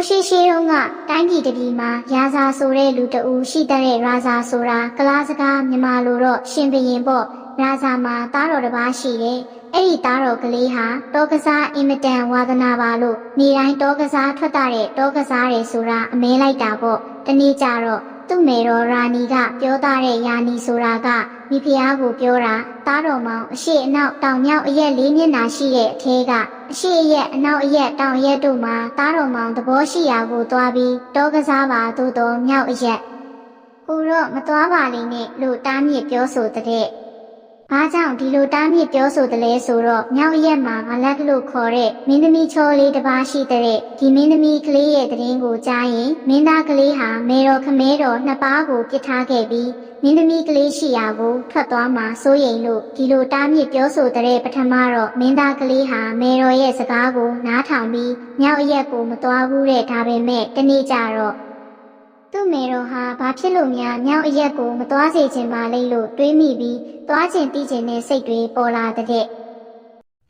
ိုးရှိရှိတုန်းကတိုင်းပြည်တစ်ပြည်မှာရာဇာဆိုတဲ့လူတဦးရှိတဲ့ရာဇာဆိုတာကလားစကားမြန်မာလိုတော့ရှင်ဘရင်ပေါ့ရာဇာမှာသားတော်တစ်ပါးရှိတယ်အဲ့ဒီသားတော်ကလေးဟာတောကစားအင်မတန်ဝါသနာပါလို့နေတိုင်းတောကစားထွက်တာတဲ့တောကစားတယ်ဆိုတာအမဲလိုက်တာပေါ့တနေ့ကျတော့သူ့မေတော်ရာနီကပြောသားတဲ့ယာနီဆိုတာက မိဖုရားကိုပြောတာသားတော်မောင်အရှိအနောက်တောင်မြောက်အရက်လေးမျက်နှာရှိတဲ့အထဲကအရှိအရက်အနောက်အရက်တောင်အရက်တို့မှာသားတော်မောင်သဘောရှိရာကိုသွားပြီးတောကစားပါသို့တော်မြောက်အရက်ကိုတော့မသွားပါလိမ့်နဲ့လို့တားမြစ်ပြောဆိုတဲ့။ဘာကြောင့်ဒီလိုတားမြစ်ပြောဆိုတယ်လဲဆိုတော့မြောက်ရက်မှာမလက်ကလို့ခေါ်တဲ့မင်းသမီးချောလေးတစ်ပါးရှိတဲ့ဒီမင်းသမီးကလေးရဲ့တရင်ကိုကြားရင်မင်းသားကလေးဟာမေတော်ခမဲတော်နှစ်ပါးကိုပြစ်ထားခဲ့ပြီး မင်းသမီးကလေးရှိရာကိုထွက်သွားမှစိုးရိမ်လို့ဒီလိုတားမြစ်ပြောဆိုတဲ့ပထမတော့မင်းသားကလေးဟာမေတော်ရဲ့စကားကိုနားထောင်ပြီးမြောက်ရက်ကိုမသွားဘူးတဲ့ဒါပေမဲ့တနေ့ကျတော့သူ့မေတော်ဟာဘာဖြစ်လို့များမြောက်အရက်ကိုမသွားစေချင်ပါလိမ့်လို့တွေးမိပြီးသွားချင်တီးချင်တဲ့စိတ်တွေပေါ်လာတဲ့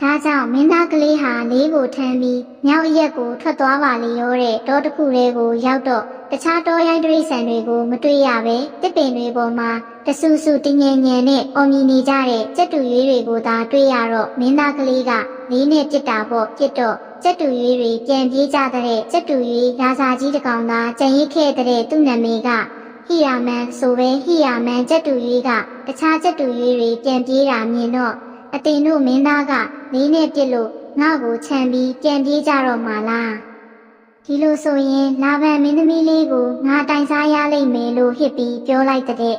ဒါကြောင့်မင်းသားကလေးဟာလေးကိုထမ်းပြီးမြောက်အရက်ကိုထွက်သွားပါလေရောတဲ့တောတစ်ခုလေးကိုရောက်တော့တခြားတောရိုင်းတိရစ္ဆာန်တွေကိုမတွေ့ရပဲတစ်ပင်တွေပေါ်မှာတဆူဆူတင်းငယ်ငယ်နဲ့အော်မြင်နေကြတဲ့ကြက်တူရွေးတွေကိုသာတွေ့ရတော့မင်းသားကလေးကလေးနဲ့ပြစ်တာပေါ့ပြစ်တော့ကြက်တူရွေးတွေပြန်ပြေးကြတဲ့ကြက်တူရွေးရာစာကြီးတစ်ကောင်သာကြံရိတ်ခဲ့တဲ့သူ့နာမည်ကဟီယာမန်ဆိုပဲဟီယာမန်ကြက်တူရွေးကတခြားကြက်တူရွေးတွေပြန်ပြေးတာမြင်တော့ အတင်တို့မင်းသားကလေးနဲ့ပြစ်လို့ငါ့ကိုခြံပြီးပြန်ပြေးကြတော့မှလားဒီလိုဆိုရင်လာဗန်မင်းသမီးလေးကိုငါတိုင်စားရလိမ့်မယ်လို့ဟစ်ပြီးပြောလိုက်တဲ့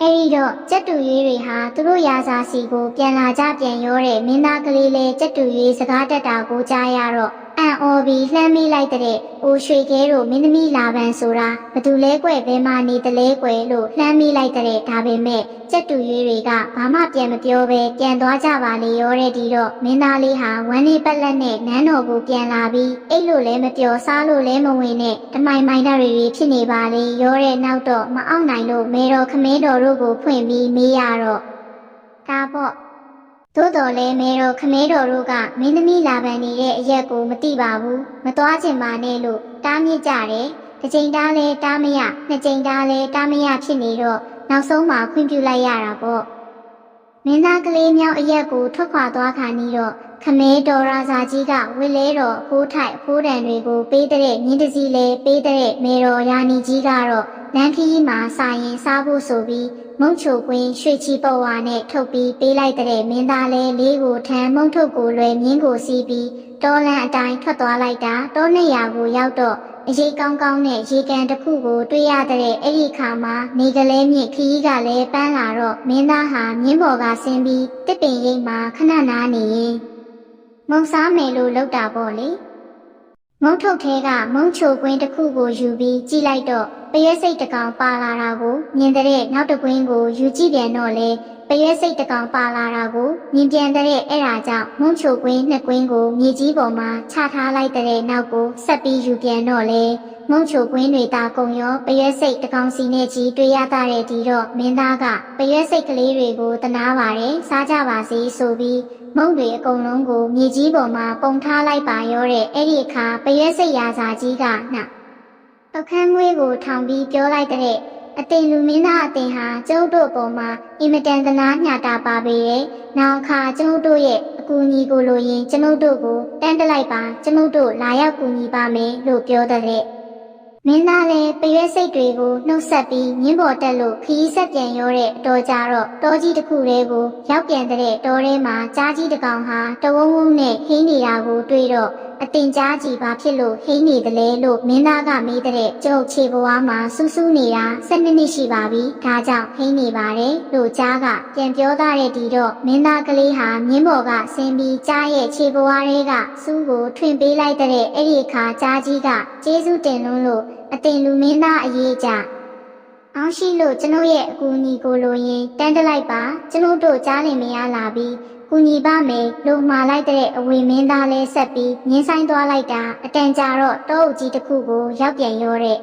အဲဒီတော့ကြက်တူရွေးတွေဟာသူတို့ရာဇာစီကိုပြန်လာကြပြန်ရောတဲ့မင်းသားကလေးလေးကြက်တူရွေးစကားတက်တာကိုကြားရတော့ အန်အော်ပြီးလှမ်းမိလိုက်တဲ့အိုရွှေခဲတို့မင်းသမီးလာပန်ဆိုတာဘသူလဲကွယ်ဘဲမှနေတလဲကွယ်လို့လှမ်းမိလိုက်တဲ့ဒါပေမဲ့ကြက်တူရွေးတွေကဘာမှပြန်မပြောဘဲပြန်သွားကြပါလေရောတဲ့ဒီတော့မင်းသားလေးဟာဝမ်းလေးပက်လက်နဲ့နန်းတော်ကိုပြန်လာပြီးအိတ်လို့လည်းမပြောစားလို့လည်းမဝင်နဲ့တမိုင်မိုင်းတာတွေဖြစ်နေပါလေရောတဲ့နောက်တော့မအောင်နိုင်လို့မေတော်ခမင်းတော်တို့ကိုဖွင့်ပြီးမေးရတော့ဒါပေါ့ သို့တော်လည်းမဲတော်ခမဲတော်တို့ကမင်းသမီးလာပန်နေတဲ့အရက်ကိုမတိပါဘူးမသွားချင်ပါနဲ့လို့တားမြစ်ကြတယ်တစ်ချိန်တားလဲတားမရနှစ်ချိန်တားလဲတားမရဖြစ်နေတော့နောက်ဆုံးမှခွင့်ပြုလိုက်ရတာပေါ့မင်းသားကလေးမြောက်အရက်ကိုထွက်ခွာသွားခါနီးတော့ ခမဲတော်ရာဇာကြီးကဝစ်လဲတော်အဖိုးထိုက်အဖိုးတန်တွေကိုပေးတဲ့မြင်းတစည်းလဲပေးတဲ့မေတော်ရာနီကြီးကတော့လမ်းခရီးမှာစာရင်စားဖို့ဆိုပြီးမုံချိုကွင်းရွှေချီပေါ်ဝါနဲ့ထုတ်ပြီးပေးလိုက်တဲ့မင်းသားလဲလေးကိုထမ်းမုံထုတ်ကိုလွယ်မြင်းကိုစီးပြီးတောလန်းအတိုင်းထွက်သွားလိုက်တာတောနှစ်ရာကိုရောက်တော့အရေးကောင်းကောင်းနဲ့ရေကန်တစ်ခုကိုတွေ့ရတဲ့အဲ့ဒီခါမှာနေကလေးမြင့်ခရီးကလည်းပန်းလာတော့မင်းသားဟာမြင်းပေါ်ကဆင်းပြီးတစ်ပင်ရိပ်မှာခဏနားနေရင် မုံစားမယ်လို့လောက်တာပေါ့လေမုံထုတ်ထဲကမုံချိုကွင်းတစ်ခုကိုယူပြီးကြည့်လိုက်တော့ပရဲစိတ်တကောင်ပါလာတာကိုမြင်တဲ့နောက်တစ်ကွင်းကိုယူကြည့်ပြန်တော့လေ ပရဲစိတ်တကောင်ပါလာတာကိုမြင်ပြန်တဲ့အဲ့ဒါကြောင့်မုံချိုကွင်းနှစ်ကွင်းကိုမြေကြီးပေါ်မှာချထားလိုက်တဲ့နောက်ကိုဆက်ပြီးယူပြန်တော့လေမုံချိုကွင်းတွေတာကုံရောပရဲစိတ်တကောင်စီနဲ့ကြီးတွေ့ရတဲ့ဒီတော့မင်းသားကပရဲစိတ်ကလေးတွေကိုတနာပါတယ်စားကြပါစေဆိုပြီးမုံတွေအကုန်လုံးကိုမြေကြီးပေါ်မှာပုံထားလိုက်ပါရောတဲ့အဲ့ဒီအခါပရဲစိတ်ရာဇာကြီးကနှအခန်းငွေးကိုထောင်ပြီးပြောလိုက်တဲ့ အတင်လူမင်းသားအတင်ဟာကျုပ်တို့ပေါ်မှာအင်မတန်သနာညတာပါပေရဲ့။နောက်အခါကျုပ်တို့ရဲ့အကူအညီကိုလိုရင်ကျုပ်တို့ကိုတန်းတလိုက်ပါကျုပ်တို့လာရောက်ကူညီပါမယ်လို့ပြောတဲ့။မင်းသားလည်းပရွဲစိတ်တွေကိုနှုတ်ဆက်ပြီးမြင်းပေါ်တက်လို့ခရီးဆက်ပြန်ရောတဲ့အတော်ကြတော့တောကြီးတစ်ခုလေးကိုရောက်ပြန်တဲ့တောထဲမှာကြားကြီးတစ်ကောင်ဟာတဝုံဝုံနဲ့ဟင်းနေတာကိုတွေ့တော့ အတင်ကြားကြီးဘာဖြစ်လို့ဟိန်းနေတယ်လဲလို့မင်းသားကမေးတဲ့ကျုပ်ခြေဘဝမှာစူးစူးနေတာ၁၂နှစ်ရှိပါပြီဒါကြောင့်ဟိန်းနေပါတယ်လို့ကြားကပြန်ပြောသားတဲ့ဒီတော့မင်းသားကလေးဟာမြင်းပေါ်ကဆင်းပြီးကြားရဲ့ခြေဘဝတွေကစူးကိုထွင်ပေးလိုက်တဲ့အဲ့ဒီအခါကြားကြီးကကျေးဇူးတင်လို့လို့အတင်လူမင်းသားအရေးကြအောင်ရှိလို့ကျွန်ုပ်ရဲ့အကူအညီကိုလိုရင်တန်းတလိုက်ပါကျွန်ုပ်တို့ကြားလင်မရလာပြီး ကူညီပါမယ်လို့မှာလိုက်တဲ့အဝေမင်းသားလဲဆက်ပြီးငင်းဆိုင်သွားလိုက်တာအတန်ကြာတော့တောအုပ်ကြီးတစ်ခုကိုရောက်ပြန်ရောတဲ့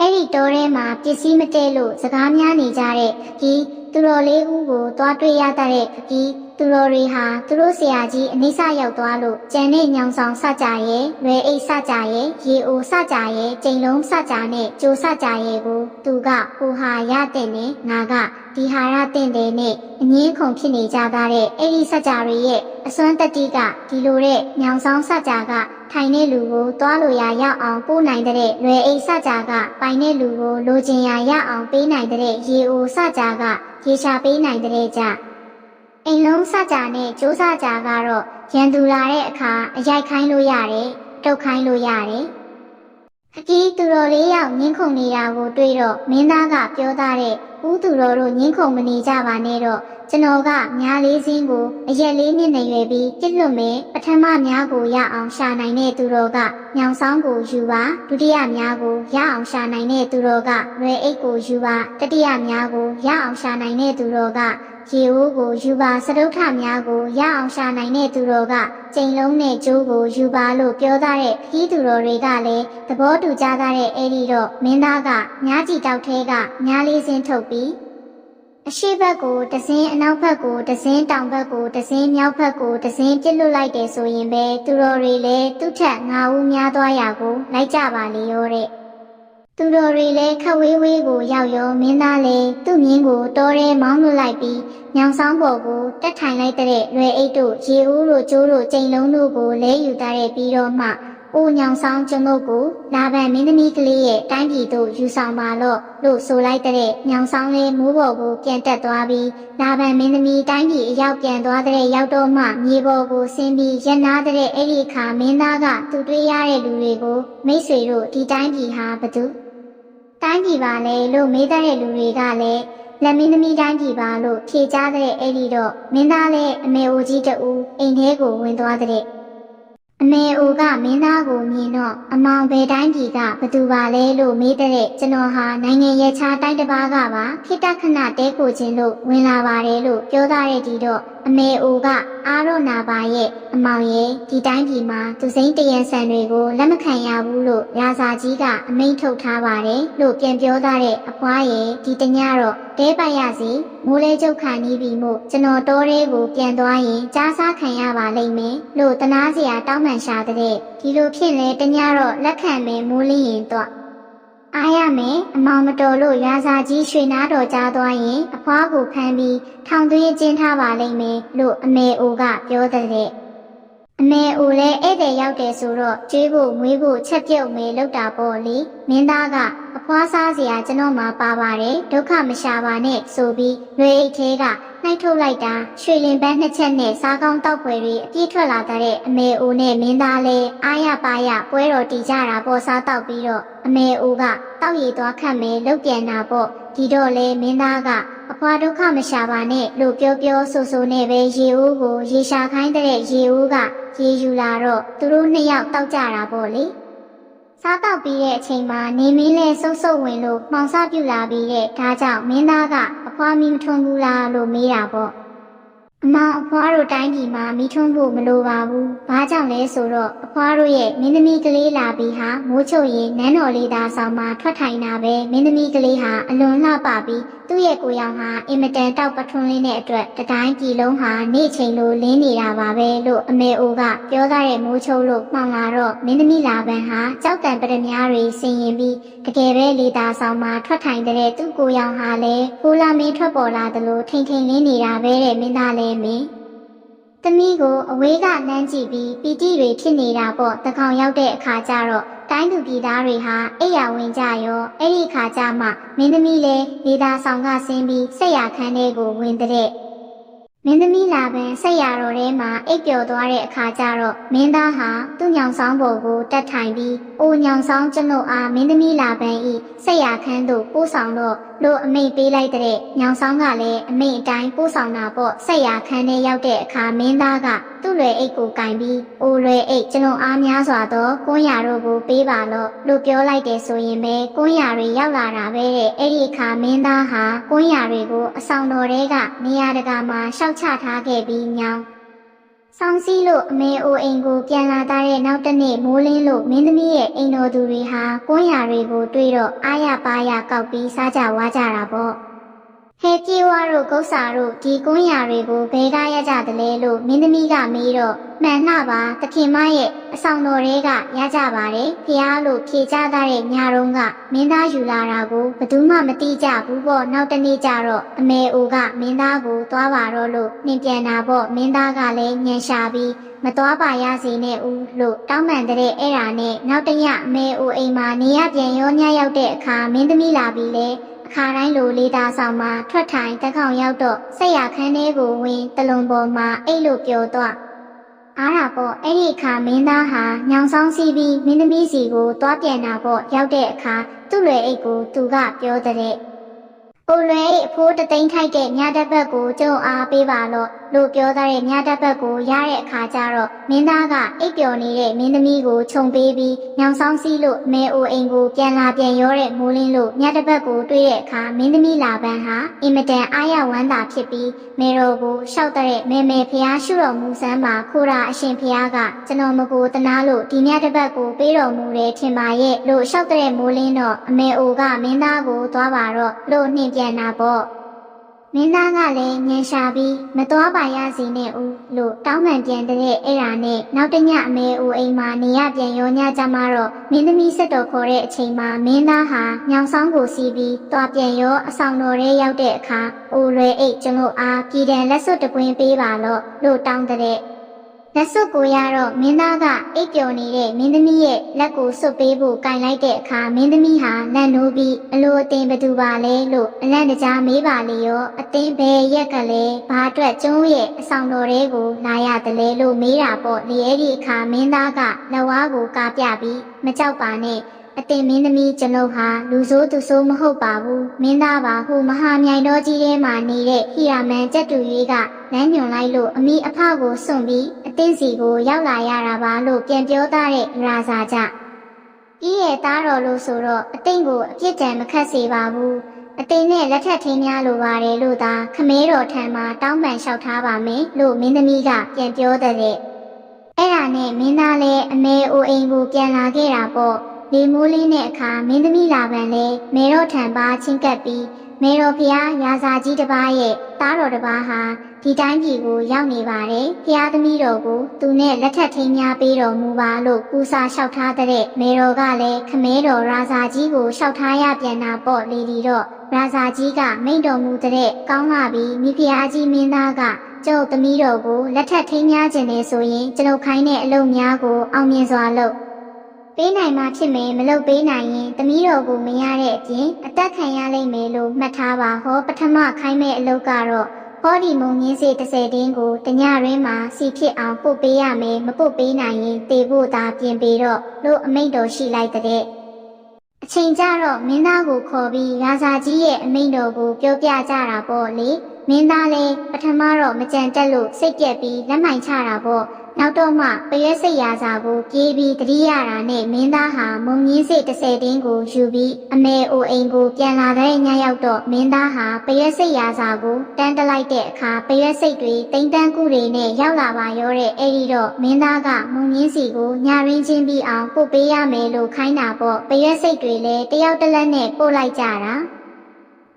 အဲ့ဒီတောထဲမှာပစ္စည်းမတဲလို့စကားများနေကြတဲ့ဒီ သူတော်လေးဦးကိုသွားတွေ့ရတဲ့ခကြီးသူတော်တွေဟာသူတို့ဆရာကြီးအနိစ္စရောက်သွားလို့ကြံတဲ့ညောင်ဆောင်စကြရဲ့လွယ်အိတ်စကြရဲ့ရေအိုစကြရဲ့ကျိန်လုံးစကြနဲ့ကြိုစကြရဲ့ကိုသူကဟိုဟာရတဲ့နဲ့ငါကဒီဟာရတဲ့တဲ့နဲ့အငင်းခုန်ဖြစ်နေကြတဲ့အဲ့ဒီစကြတွေရဲ့အစွမ်းတတိကဒီလိုတဲ့ညောင်ဆောင်စကြက ထိုင်တဲ့လူကိုတွားလို့ရရောက်အောင်ပို့နိုင်တဲ့လွယ်အိတ်စကြကပိုင်တဲ့လူကိုလိုချင်ရရအောင်ပေးနိုင်တဲ့ရေအိုစကြကရေရှာပေးနိုင်တဲ့ကြအိမ်လုံးစကြနဲ့ကျိုးစကြကတော့ရန်သူလာတဲ့အခါအရိုက်ခိုင်းလို့ရတယ်တုတ်ခိုင်းလို့ရတယ်အကြီးသူတော်လေးယောက်ငင်းခုန်နေတာကိုတွေ့တော့မင်းသားကပြောသားတဲ့ဦးသူတော်တို့ငင်းခုန်မနေကြပါနဲ့တော့ ကျွန်တော်ကညားလေးစင်းကိုအရက်လေးနှစ်နေရွယ်ပြီးပြစ်လွတ်မယ်ပထမများကိုရအောင်ရှာနိုင်တဲ့သူတော်ကညောင်ဆောင်ကိုယူပါဒုတိယများကိုရအောင်ရှာနိုင်တဲ့သူတော်ကရွယ်အိတ်ကိုယူပါတတိယများကိုရအောင်ရှာနိုင်တဲ့သူတော်ကရေအိုးကိုယူပါစတုထများကိုရအောင်ရှာနိုင်တဲ့သူတော်ကကျိန်လုံးနဲ့ကျိုးကိုယူပါလို့ပြောသားတဲ့ခီးသူတော်တွေကလည်းသဘောတူကြတဲ့အဲ့ဒီတော့မင်းသားကညားကြည့်တောက်သေးကညားလေးစင်းထုတ်ပြီး အရှိဘက်ကိုတစင်းအနောက်ဘက်ကိုတစင်းတောင်ဘက်ကိုတစင်းမြောက်ဘက်ကိုတစင်းပြစ်လွတ်လိုက်တယ်ဆိုရင်ပဲသူတော်တွေလည်းသူ့ထက်ငါးဦးများသွားရာကိုလိုက်ကြပါလေရောတဲ့သူတော်တွေလည်းခက်ဝေးဝေးကိုရောက်ရောမင်းသားလည်းသူ့မြင်းကိုတော်ရဲမောင်းလွတ်လိုက်ပြီးညောင်ဆောင်ပေါ်ကိုတက်ထိုင်လိုက်တဲ့လွယ်အိတ်တို့ရေဦးတို့ကျိုးတို့ကျိန်လုံးတို့ကိုလဲယူထားတဲ့ပြီးတော့မှ အိုညောင်ဆောင်ကျွန်ုပ်ကိုလာဗန်မင်းသမီးကလေးရဲ့တိုင်းပြည်သို့ယူဆောင်ပါလို့လို့ဆိုလိုက်တဲ့ညောင်ဆောင်လေးမိုးပေါ်ကိုပြန်တက်သွားပြီးလာဗန်မင်းသမီးတိုင်းပြည်အရောက်ပြန်သွားတဲ့ရောက်တော့မှမြေပေါ်ကိုဆင်းပြီးရနာတဲ့အဲ့ဒီအခါမင်းသားကသူတွေ့ရတဲ့လူတွေကိုမိတ်ဆွေတို့ဒီတိုင်းပြည်ဟာဘသူတိုင်းပြည်ပါလေလို့မေးတဲ့လူတွေကလည်းလက်မင်းသမီးတိုင်းပြည်ပါလို့ဖြေကြတဲ့အဲ့ဒီတော့မင်းသားလည်းအမေအိုကြီးတူအိမ်ထဲကိုဝင်သွားတဲ့ အမေအိုကမင်းသားကိုမြင်တော့အမောင်ဘယ်တိုင်းပြည်ကဘသူပါလဲလို့မေးတဲ့ကျွန်တော်ဟာနိုင်ငံရဲ့ခြားတိုင်းတစ်ပါးကပါခိတခဏတဲကိုခြင်းလို့ဝင်လာပါတယ်လို့ပြောသားတဲ့ဒီတော့ အမေအိုကအာရောနာပါရဲ့အမောင်ရဲ့ဒီတိုင်းပြည်မှာသူစိမ့်တရန်ဆန်တွေကိုလက်မခံရဘူးလို့ရာဇာကြီးကအမိန့်ထုတ်ထားပါတယ်လို့ပြန်ပြောသားတဲ့အဖွားရဲ့ဒီတညတော့တဲပိုက်ရစီမိုးလဲကျုပ်ခံနေပြီမို့ကျွန်တော်တောထဲကိုပြန်သွားရင်ကြားစားခံရပါလိမ့်မယ်လို့တနာစရာတောင်းပန်ရှာတဲ့ဒီလိုဖြစ်လဲတညတော့လက်ခံမယ်မိုးလင်းရင်တော့ အားရမယ်အမောင်မတော်လို့ရာဇာကြီးရွှေနားတော်ကြားသွားရင်အဖွားကိုဖမ်းပြီးထောင်သွင်းကျင်းထားပါလိမ့်မယ်လို့အမေအိုကပြောတဲ့ အမေအိုလည်းဧည့်သည်ရောက်တယ်ဆိုတော့ကျွေးဖို့မွေးဖို့ချက်ပြုတ်မေလောက်တာပေါ့လေမင်းသားကအဖွားစားစရာကျွန်တော်မှပါပါတယ်ဒုက္ခမရှာပါနဲ့ဆိုပြီးရွေအိတ်သေးကနှိုက်ထုတ်လိုက်တာရွှေလင်ပန်းနှစ်ချက်နဲ့စားကောင်းတောက်ဖွယ်တွေအပြည့်ထွက်လာတဲ့အမေအိုနဲ့မင်းသားလည်းအားရပါရပွဲတော်တည်ကြတာပေါ်စားတောက်ပြီးတော့အမေအိုကတောက်ရည်သွားခတ်မယ်လုတ်ပြန်တာပေါ့ဒီတော့လေမင်းသားက အဖွာဒုက္ခမရှာပါနဲ့လို့ပြောပြောဆိုဆိုနဲ့ပဲရေဦးကိုရေရှာခိုင်းတဲ့ရေဦးကရေယူလာတော့သူတို့နှစ်ယောက်တောက်ကြတာပေါ့လေစားတော့ပြီးတဲ့အချိန်မှာနေမင်းလဲစုပ်စုပ်ဝင်လို့မှောင်စပြူလာပြီးတဲ့ဒါကြောင့်မင်းသားကအဖွာမီမထွန်းဘူးလားလို့မေးတာပေါ့ အမောင်အဖွားတို့တိုင်းပြည်မှာမိထွန်းဖို့မလိုပါဘူး။ဘာကြောင့်လဲဆိုတော့အဖွားတို့ရဲ့မင်းသမီးကလေးလာပြီးဟာမိုးချုပ်ရင်နန်းတော်လေးသားဆောင်မှာထွက်ထိုင်တာပဲမင်းသမီးကလေးဟာအလွန်လှပပြီးသူ့ရဲ့ကိုယ်ရောင်ဟာအင်မတန်တောက်ပထွန်းလင်းတဲ့အတွက်တတိုင်းပြည်လုံးဟာနေ့ချိန်လိုလင်းနေတာပါပဲလို့အမေအိုကပြောသားတဲ့မိုးချုပ်လို့မှောင်လာတော့မင်းသမီးလာပန်ဟာကြောက်တံပရမများတွေဆင်ရင်ပြီးတကယ်ပဲလေသားဆောင်မှာထွက်ထိုင်တဲ့သူ့ကိုယ်ရောင်ဟာလည်းကိုလာမင်းထွက်ပေါ်လာသလိုထိန်ထိန်လင်းနေတာပဲတဲ့မင်းသားလည်းမင်းသမီးကိုအဝေးကလမ်းကြည့်ပြီးပီတိတွေဖြစ်နေတာပေါ့တကောင်ရောက်တဲ့အခါကျတော့တိုင်းသူပြည်သားတွေဟာအိယာဝင်ကြရောအဲ့ဒီအခါကျမှမင်းသမီးလည်းလေသာဆောင်ကဆင်းပြီးဆက်ရခန်းထဲကိုဝင်တဲ့မင်းသမီးလာပင်ဆက်ရတော်ထဲမှာအိပ်ပျော်သွားတဲ့အခါကျတော့မင်းသားဟာသူ့ညောင်ဆောင်ပေါ်ကိုတက်ထိုင်ပြီးအိုညောင်ဆောင်ကျွန်ုပ်အားမင်းသမီးလာပင်ဤဆက်ရခန်းသို့ပို့ဆောင်တော့ လို့အမိတ်ပေးလိုက်တဲ့ညောင်ဆောင်ကလည်းအမိတ်အတိုင်းပို့ဆောင်တာပေါ့ဆက်ရခန်းထဲရောက်တဲ့အခါမင်းသားကသူ့လွယ်အိတ်ကိုကင်ပြီးအိုလွယ်အိတ်ကျွန်တော်အားများစွာသောကွန်းရတို့ကိုပေးပါလို့လို့ပြောလိုက်တယ်ဆိုရင်ပဲကွန်းရတွေရောက်လာတာပဲတဲ့အဲ့ဒီအခါမင်းသားဟာကွန်းရတွေကိုအဆောင်တော်ထဲကနေရာတကာမှာရှောက်ချထားခဲ့ပြီးညောင်း ဆောင်းစည်းလို့အမေအိုအိမ်ကိုပြန်လာတဲ့နောက်တစ်နေ့မိုးလင်းလို့မင်းသမီးရဲ့အိမ်တော်သူတွေဟာကွန်းရတွေကိုတွေ့တော့အားရပါရကောက်ပြီးစားကြဝါကြတာပေါ့ ဟဲပြေဝါတို့ဂုတ်စာတို့ဒီကွန်းရာတွေကိုဘယ်ကရကြသလဲလို့မင်းသမီးကမေးတော့မှန်လှပါသခင်မရဲ့အဆောင်တော်တွေကရကြပါတယ်ဖះလို့ဖြေကြတဲ့ညာတုန်းကမင်းသားယူလာတာကိုဘယ်သူမှမတိကြဘူးပေါ့နောက်တနေ့ကျတော့အမေအိုကမင်းသားကိုသွားပါတော့လို့နှင်ပြန်တာပေါ့မင်းသားကလည်းညံရှာပြီးမသွားပါရစေနဲ့ဦးလို့တောင်းပန်တဲ့အဲ့ဒါနဲ့နောက်တညအမေအိုအိမ်မှာနေရပြန်ရောညရောက်တဲ့အခါမင်းသမီးလာပြီးလဲ အခါတိုင်းလိုလေးသားဆောင်မှာထွက်ထိုင်တက်ခေါင်ရောက်တော့ဆက်ရခန်းထဲကိုဝင်တလုံးပေါ်မှာအိတ်လို့ပြောတော့အားတာပေါ့အဲ့ဒီအခါမင်းသားဟာညောင်ဆောင်စီးပြီးမင်းသမီးစီကိုသွားပြန်တာပေါ့ရောက်တဲ့အခါသူ့လွယ်အိတ်ကိုသူကပြောတဲ့ကိုလွယ်အိတ်အဖိုးတသိန်းထိုက်တဲ့ညတစ်ပတ်ကိုကျုံအားပေးပါလို့လို့ပြောတဲ့ညတစ်ပတ်ကိုရတဲ့အခါကျတော့မင်းသားကအိတ်ပျော်နေတဲ့မင်းသမီးကိုခြုံပေးပြီးညောင်ဆောင်စီးလို့မဲအိုအိမ်ကိုပြန်လာပြန်ရောတဲ့မိုးလင်းလို့ညတစ်ပတ်ကိုတွေ့တဲ့အခါမင်းသမီးလာပန်းဟာအင်မတန်အားရဝမ်းသာဖြစ်ပြီးမေတော်ကိုရှောက်တဲ့မေမေဖျားရှုတော်မူစမ်းပါခိုးတာအရှင်ဖျားကကျွန်တော်မကိုတနာလို့ဒီညတစ်ပတ်ကိုပေးတော်မူတယ်ထင်ပါရဲ့လို့ရှောက်တဲ့မိုးလင်းတော့အမေအိုကမင်းသားကိုသွားပါတော့လို့နှင်ပြန်တာပေါ့ မင်းသားကလည်းညံရှာပြီးမသွားပါရစေနဲ့ဦးလို့တောင်းပန်ပြန်တဲ့အဲ့ဒါနဲ့နောက်တညအမေဦးအိမ်မှာနေရပြန်ရောညကြမှာတော့မင်းသမီးဆက်တော်ခေါ်တဲ့အချိန်မှာမင်းသားဟာညောင်ဆောင်ကိုစီးပြီးတွားပြန်ရောအဆောင်တော်ထဲရောက်တဲ့အခါအိုလွယ်အိတ်ကျွန်တော်အားပြည်တန်လက်စွပ်တပွင့်ပေးပါလို့လို့တောင်းတဲ့ လက်စွပ်ကိုရတော့မင်းသားကအိတ်ပျော်နေတဲ့မင်းသမီးရဲ့လက်ကိုစွပ်ပေးဖို့ကင်လိုက်တဲ့အခါမင်းသမီးဟာလက်နိုးပြီးအလိုအတင်ဘသူပါလဲလို့အလန့်တကြားမေးပါလေရောအတင်းဘယ်ရက်ကလေးဘာအတွက်ကျုံးရဲ့အဆောင်တော်တွေကိုလာရတယ်လဲလို့မေးတာပေါ့ဒီအဲ့ဒီအခါမင်းသားကလက်ဝါးကိုကာပြပြီးမကြောက်ပါနဲ့ အတင်မင်းသမီးကျွန်ုပ်ဟာလူဆိုးသူဆိုးမဟုတ်ပါဘူးမင်းသားပါဟိုမဟာမြိုင်တော်ကြီးထဲမှာနေတဲ့ဟီယာမန်ကျက်တူရွေးကလမ်းညွန်လိုက်လို့အမိအဖကိုစွန့်ပြီးအတင်းစီကိုရောက်လာရတာပါလို့ပြန်ပြောသားတဲ့ရာဇာကြပြီးရဲ့သားတော်လို့ဆိုတော့အတိတ်ကိုအပြစ်ဒဏ်မခတ်စေပါဘူးအတိတ်နဲ့လက်ထက်ထင်းများလိုပါတယ်လို့သာခမဲတော်ထံမှာတောင်းပန်လျှောက်ထားပါမယ်လို့မင်းသမီးကပြန်ပြောတဲ့အဲ့ဒါနဲ့မင်းသားလည်းအမေအိုအိမ်ကိုပြန်လာခဲ့တာပေါ့ လေမိုးလေးနဲ့အခါမင်းသမီးလာပန်လဲမေတော်ထံပါချင်းကပ်ပြီးမေတော်ဖျားရာဇာကြီးတစ်ပါးရဲ့တားတော်တစ်ပါးဟာဒီတိုင်းပြည်ကိုရောက်နေပါတယ်ဖျားသမီးတော်ကိုသူနဲ့လက်ထပ်ထိမ်းများပေးတော်မူပါလို့ပူစာလျှောက်ထားတဲ့မေတော်ကလည်းခမဲတော်ရာဇာကြီးကိုလျှောက်ထားရပြန်တာပေါ့လေဒီတော့ရာဇာကြီးကမိန့်တော်မူတဲ့ကောင်းလာပြီးမိဖုရားကြီးမင်းသားကကျုပ်သမီးတော်ကိုလက်ထပ်ထိမ်းများခြင်းလေဆိုရင်ကျွန်ုပ်ခိုင်းတဲ့အလုပ်များကိုအောင်မြင်စွာလုပ် ပေးနိုင်မှဖြစ်မယ်မလုပ်ပေးနိုင်ရင်တမီးတော်ကိုမရတဲ့အပြင်အသက်ခံရလိမ့်မယ်လို့မှတ်ထားပါဟောပထမခိုင်းမဲ့အလုပ်ကတော့ဟောဒီမုံငင်းစေ30တင်းကိုတညရင်းမှာစီဖြစ်အောင်ပို့ပေးရမယ်မပို့ပေးနိုင်ရင်တေဖို့သာပြင်ပေးတော့လို့အမိန့်တော်ရှိလိုက်တဲ့အချိန်ကျတော့မင်းသားကိုခေါ်ပြီးရာဇာကြီးရဲ့အမိန့်တော်ကိုပြောပြကြတာပေါ့လေ မင်းသားလည်းပထမတော့မကြံတက်လို့စိတ်ပြက်ပြီးလက်မှန်ချတာပေါ့နောက်တော့မှပရဲစိတ်ရာစာကိုပြေးပြီးတတိယရာနဲ့မင်းသားဟာမုံငင်းစိတ်30တင်းကိုယူပြီးအမေအိုအိမ်ကိုပြန်လာတဲ့ညရောက်တော့မင်းသားဟာပရဲစိတ်ရာစာကိုတန်းတလိုက်တဲ့အခါပရဲစိတ်တွေတိမ်တန်းကူတွေနဲ့ရောက်လာပါရောတဲ့အဲ့ဒီတော့မင်းသားကမုံငင်းစီကိုညာရင်းချင်းပြီးအောင်ပို့ပေးရမယ်လို့ခိုင်းတာပေါ့ပရဲစိတ်တွေလည်းတယောက်တစ်လက်နဲ့ပို့လိုက်ကြတာ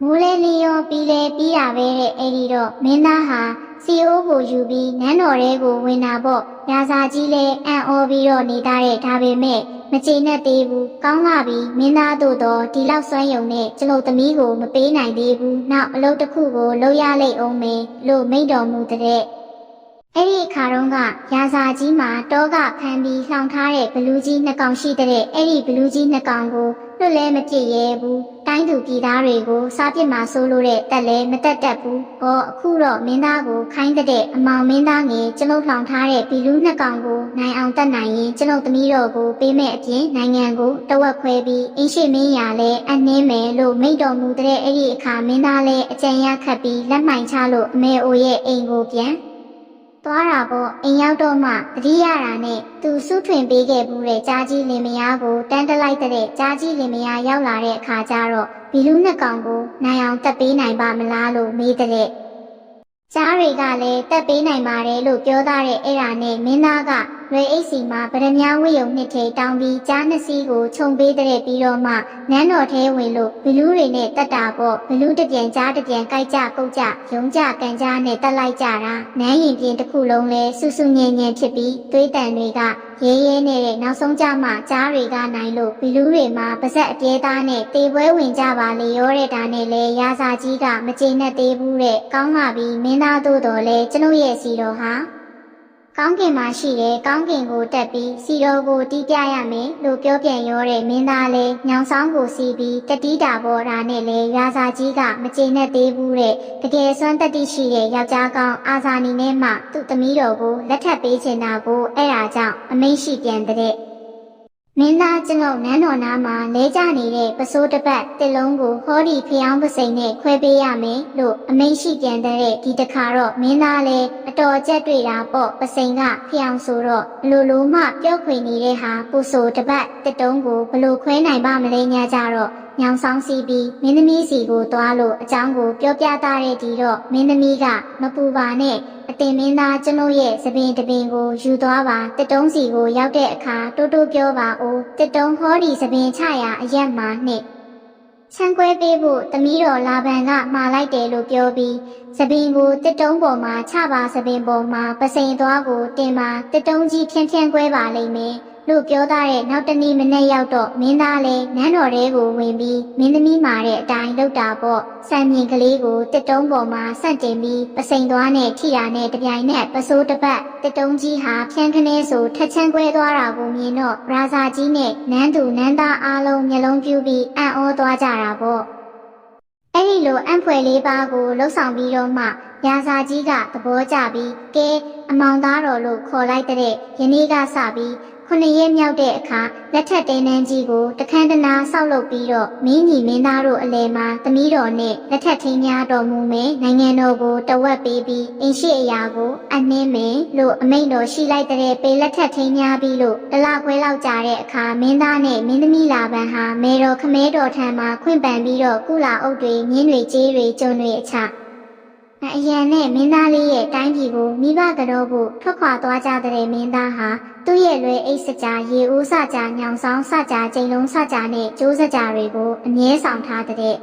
မိုးလဲလီရောပြီးလဲပြီးတာပဲတဲ့အဲ့ဒီတော့မင်းသားဟာစီအိုးကိုယူပြီးနန်းတော်ထဲကိုဝင်တာပေါ့။ရာဇာကြီးလည်းအံ့ဩပြီးတော့နေတာတဲ့ဒါပေမဲ့မကျေနပ်သေးဘူး။ကောင်းလာပြီမင်းသားတို့တော့ဒီလောက်စွမ်းယုံနဲ့ကျွန်ုပ်သမီးကိုမပေးနိုင်သေးဘူး။နောက်အလုပ်တစ်ခုကိုလုပ်ရလိမ့်အောင်မယ်လို့မိန့်တော်မူတဲ့။ အဲ့ဒီအခါတုန်းကရာဇာကြီးမှာတောကဖမ်းပြီးလှောင်ထားတဲ့ဘလူးကြီးနှစ်ကောင်ရှိတဲ့အဲ့ဒီဘလူးကြီးနှစ်ကောင်ကိုလွတ်လဲမပြစ်ရဲဘူး။တိုင်းသူပြည်သားတွေကိုစားပစ်မှာစိုးလို့တဲ့တက်လဲမတက်တက်ဘူး။ဟောအခုတော့မင်းသားကိုခိုင်းတဲ့အမောင်မင်းသားငယ်ကျွန်ုပ်လှောင်ထားတဲ့ဘီလူးနှစ်ကောင်ကိုနိုင်အောင်တက်နိုင်ရင်ကျွန်ုပ်သမီးတော်ကိုပေးမဲ့အပြင်နိုင်ငံကိုတဝက်ခွဲပြီးအင်းရှိမင်းရလဲအနှင်းမယ်လို့မိန့်တော်မူတဲ့အဲ့ဒီအခါမင်းသားလဲအကြံရခတ်ပြီးလက်မှန်ချလို့အမေအိုရဲ့အိမ်ကိုပြန် သွားတာပေါ့အိမ်ရောက်တော့မှတတိယရာနဲ့သူစုထွင်ပေးခဲ့ဘူးတဲ့ကြားကြီးလင်မယားကိုတန်းတလိုက်တဲ့ကြားကြီးလင်မယားရောက်လာတဲ့အခါကျတော့ဘီလူးနှစ်ကောင်ကိုနိုင်အောင်တက်ပေးနိုင်ပါမလားလို့မေးတဲ့ကြားတွေကလည်းတက်ပေးနိုင်ပါတယ်လို့ပြောသားတဲ့အဲ့ဒါနဲ့မင်းသားက လွယ်အိတ်စီမှာဗရမ ्या ဝိယုံနှစ်ထိတောင်းပြီးကြားနှစ်စီးကိုခြုံပေးတဲ့ပြီးတော့မှနန်းတော်ထဲဝင်လို့ဘလူးတွေနဲ့တက်တာပေါ့ဘလူးတစ်ပြန်ကြားတစ်ပြန်ကြိုက်ကြကုတ်ကြယုံကြကန်ကြနဲ့တက်လိုက်ကြတာနန်းရင်ပြင်တစ်ခုလုံးလဲဆူဆူညံညံဖြစ်ပြီးသွေးတန်တွေကရဲရဲနေတဲ့နောက်ဆုံးကြမှကြားတွေကနိုင်လို့ဘလူးတွေမှာပါဇက်အပြဲသားနဲ့တေပွဲဝင်ကြပါလေရောတဲ့ဒါနဲ့လဲရာစာကြီးကမကျေနပ်သေးဘူးတဲ့ကောင်းလာပြီမင်းသားတို့တော်လဲကျွန်ုပ်ရဲ့စီတော်ဟာ ကောင်းကင်မှာရှိတဲ့ကောင်းကင်ကိုတက်ပြီးစီတော်ကိုတီးပြရမယ်လို့ပြောပြန်ရောတဲ့မင်းသားလေးညောင်ဆောင်ကိုစီးပြီးတတိတာပေါ်တာနဲ့လေရာဇာကြီးကမကျေနပ်သေးဘူးတဲ့တကယ်စွမ်းတတိရှိတဲ့ယောက်ျားကောင်းအာဇာနီနဲ့မှသူ့သမီးတော်ကိုလက်ထပ်ပေးချင်တာကိုအဲ့ဒါကြောင့်အမိန့်ရှိပြန်တဲ့ မင်းသားကျွန်ုပ်နန်းတော်နားမှာလဲကျနေတဲ့ပစိုးတစ်ပတ်တစ်လုံးကိုဟောဒီဖျောင်းပစိန်နဲ့ခွဲပေးရမယ်လို့အမိန့်ရှိပြန်တဲ့ဒီတခါတော့မင်းသားလည်းအတော်ကြက်တွေ့တာပေါ့ပစိန်ကဖျောင်းဆိုတော့ဘလို့လို့မှပြော့ခွေနေတဲ့ဟာပူဆိုတစ်ပတ်တစ်တုံးကိုဘလို့ခွဲနိုင်ပါမလဲညာကြတော့ညောင်ဆောင်စီပြီးမင်းသမီးစီကိုသွားလို့အကြောင်းကိုပြောပြတာတဲ့ဒီတော့မင်းသမီးကမပူပါနဲ့အတင်မင်းသားကျွန်ုပ်ရဲ့သပင်တပင်ကိုယူသွားပါတစ်တုံးစီကိုရောက်တဲ့အခါတိုးတိုးပြောပါဦးတစ်တုံးဟောဒီသပင်ချရာအရက်မှာနှစ်ဆန်းကွဲပေးဖို့တမီးတော်လာပန်ကမှာလိုက်တယ်လို့ပြောပြီးသပင်ကိုတစ်တုံးပေါ်မှာချပါသပင်ပေါ်မှာပစိန်သွားကိုတင်ပါတစ်တုံးကြီးဖြန်းဖြန်းကွဲပါလိမ့်မယ် လို့ပြောသားတဲ့နောက်တနေ့မနေ့ရောက်တော့မင်းသားလည်းနန်းတော်ထဲကိုဝင်ပြီးမင်းသမီးမာတဲ့အတိုင်းလှုပ်တာပေါ့စံမြင့်ကလေးကိုတစ်တုံးပေါ်မှာဆန့်တင်ပြီးပစိန်သွားနဲ့ထိတာနဲ့တပြိုင်နက်ပစိုးတစ်ပတ်တစ်တုံးကြီးဟာဖြန်းခနဲဆိုထက်ချမ်းကွဲသွားတာကိုမြင်တော့ရာဇာကြီးနဲ့နန်းသူနန်းသားအားလုံးမျက်လုံးပြူပြီးအံ့ဩသွားကြတာပေါ့အဲ့ဒီလိုအံ့ဖွယ်လေးပါးကိုလှုပ်ဆောင်ပြီးတော့မှရာဇာကြီးကသဘောကျပြီးကဲအမောင်သားတော်လို့ခေါ်လိုက်တဲ့ယနေ့ကစပြီး ခုနှစ်ရက်မြောက်တဲ့အခါလက်ထက်တဲနန်းကြီးကိုတခန်းတနာဆောက်လုပ်ပြီးတော့မင်းညီမင်းသားတို့အလဲမှာသမီးတော်နဲ့လက်ထက်ထင်းများတော်မူမယ်နိုင်ငံတော်ကိုတဝက်ပေးပြီးအင်ရှိအရာကိုအနှင်းမယ်လို့အမိန့်တော်ရှိလိုက်တဲ့ပေလက်ထက်ထင်းများပြီးလို့တလခွဲလောက်ကြာတဲ့အခါမင်းသားနဲ့မင်းသမီးလာပန်ဟာမေတော်ခမဲတော်ထံမှာခွင့်ပန်ပြီးတော့ကုလာအုပ်တွေမြင်းတွေကြေးတွေကျုံတွေအချ အယံနဲ့မင်းသားလေးရဲ့တိုင်းပြည်ကိုမိဘကတော့ဖို့ထွက်ခွာသွားကြတဲ့မင်းသားဟာသူ့ရဲ့လွယ်အိတ်စကြာရေဦးစကြာညောင်ဆောင်စကြာကျိန်လုံးစကြာနဲ့ကျိုးစကြာတွေကိုအမြဲဆောင်ထားတဲ့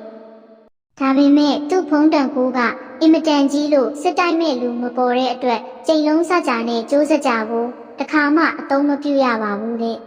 ဒါပေမဲ့သူ့ဖုံးတန်ကိုကအင်မတန်ကြီးလို့စစ်တိုက်မဲ့လူမပေါ်တဲ့အတွက်ကျိန်လုံးစကြာနဲ့ကျိုးစကြာကိုတခါမှအသုံးမပြုရပါဘူးတဲ့